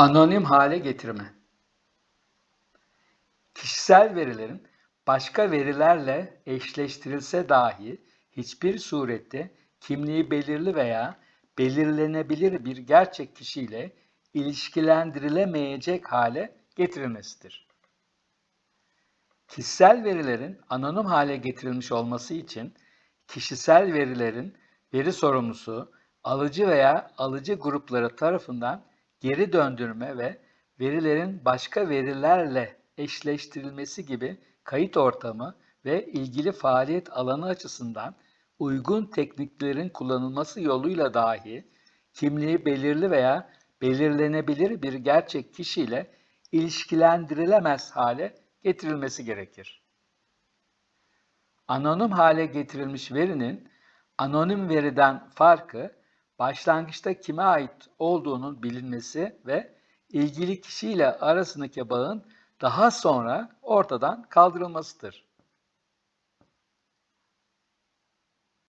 Anonim hale getirme. Kişisel verilerin başka verilerle eşleştirilse dahi hiçbir surette kimliği belirli veya belirlenebilir bir gerçek kişiyle ilişkilendirilemeyecek hale getirilmesidir. Kişisel verilerin anonim hale getirilmiş olması için kişisel verilerin veri sorumlusu, alıcı veya alıcı grupları tarafından geri döndürme ve verilerin başka verilerle eşleştirilmesi gibi kayıt ortamı ve ilgili faaliyet alanı açısından uygun tekniklerin kullanılması yoluyla dahi kimliği belirli veya belirlenebilir bir gerçek kişiyle ilişkilendirilemez hale getirilmesi gerekir. Anonim hale getirilmiş verinin anonim veriden farkı başlangıçta kime ait olduğunun bilinmesi ve ilgili kişiyle arasındaki bağın daha sonra ortadan kaldırılmasıdır.